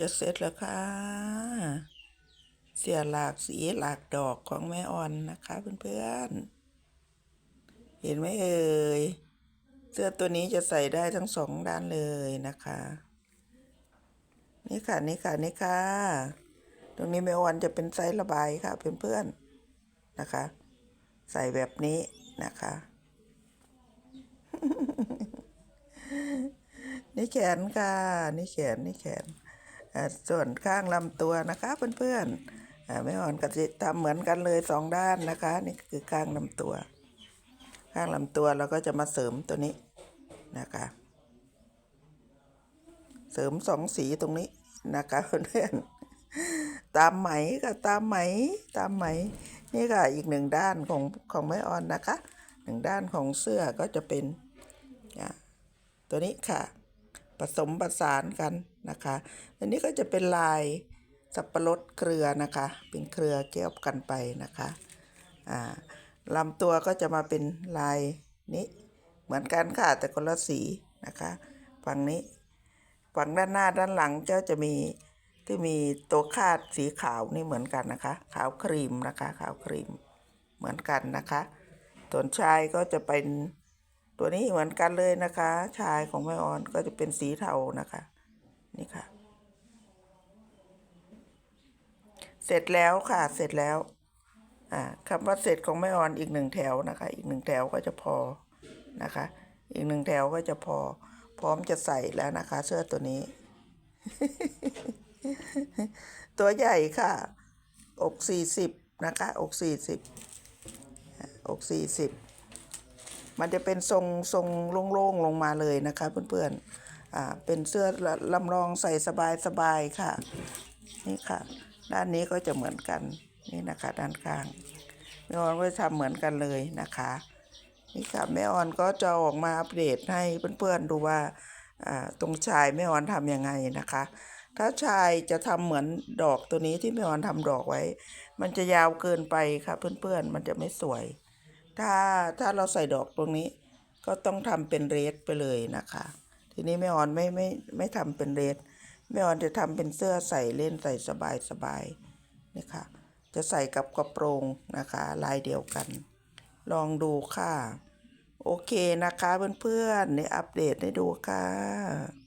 จะเสร็จแล้วค่ะ เสียหลากสีหลากดอกของแม่อ่อนนะคะเพื่อนๆ เห็นไหมเอ่ย เสื้อตัวนี้จะใส่ได้ทั้งสองด้านเลยนะคะ นี่ค่ะนี่ค่ะนี่ค่ะ ตรงนี้แม่อ่อนจะเป็นไซส์ระบายค่ะเพื่อนๆนะคะ ใส่แบบนี้นะคะนี่แขนค่ะ นี่แขน นี่แขน ส่วนข้างลำตัวนะคะเพื่อนๆอ่าแม่อ่อนก็จะทำเหมือนกันเลยสองด้านนะคะ นี่คือข้างลำตัว ข้างลำตัวเราก็จะมาเสริมตัวนี้นะคะ เสริมสองสีตรงนี้นะคะเพื่อนตามไหมค่ะตามไหมตามไหม นี่ค่ะอีกหนึ่งด้านของของแม่ออนนะคะหนึ่งด้านของเสื้อก็จะเป็นอะตัวนี้ค่ะ ผสมประสานกันนะคะ อันนี้ก็จะเป็นลายสับปะรดเครือนะคะ เป็นเครือเกี่ยวกันไปนะคะอ่าลำตัวก็จะมาเป็นลายนี้เหมือนกันค่ะแต่คนละสีนะคะ ฝั่งนี้ ฝั่งด้านหน้าด้านหลังก็จะมีที่มีตัวคาดสีขาวนี่เหมือนกันนะคะ ขาวครีมนะคะ ขาวครีมเหมือนกันนะคะส่วนชายก็จะเป็น ตัวนี้เหมือนกันเลยนะคะ ชายของแม่ออนก็จะเป็นสีเทานะคะ นี่ค่ะ เสร็จแล้วค่ะ เสร็จแล้ว อ่าคำว่าเสร็จของแม่ออนอีกหนึ่งแถวนะคะ อีกหนึ่งแถวก็จะพอนะคะ อีกหนึ่งแถวก็จะพอ พร้อมจะใส่แล้วนะคะ เสื้อตัวนี้ ตัวใหญ่ค่ะ อกสี่สิบนะคะ อกสี่สิบอกสี่สิบ มันจะเป็นทรงทรงโล่งๆลงมาเลยนะคะเพื่อนๆอ่าเป็นเสื้อลำลองใส่สบายๆค่ะ นี่ค่ะ ด้านนี้ก็จะเหมือนกันนี่นะคะ ด้านข้างแม่ออนก็จะทำเหมือนกันเลยนะคะนี่ค่ะแม่ออนก็จะออกมาอัปเดตให้เพื่อนๆดูว่าอ่าตรงชายแม่ออนทำยังไงนะคะ ถ้าชายจะทำเหมือนดอกตัวนี้ที่แม่ออนทำดอกไว้ มันจะยาวเกินไปค่ะเพื่อนๆมันจะไม่สวย ถ้าถ้าเราใส่ดอกตรงนี้ ก็ต้องทำเป็นเรสไปเลยนะคะ ทีนี้แม่ออนไม่ไม่ไม่ทำเป็นเรสแม่ออนจะทำเป็นเสื้อใส่เล่นใส่สบายสบายนี่ค่ะจะใส่กับกระโปรงนะคะ ลายเดียวกัน ลองดูค่ะ โอเคนะคะเพื่อนๆในอัปเดตให้ดูค่ะ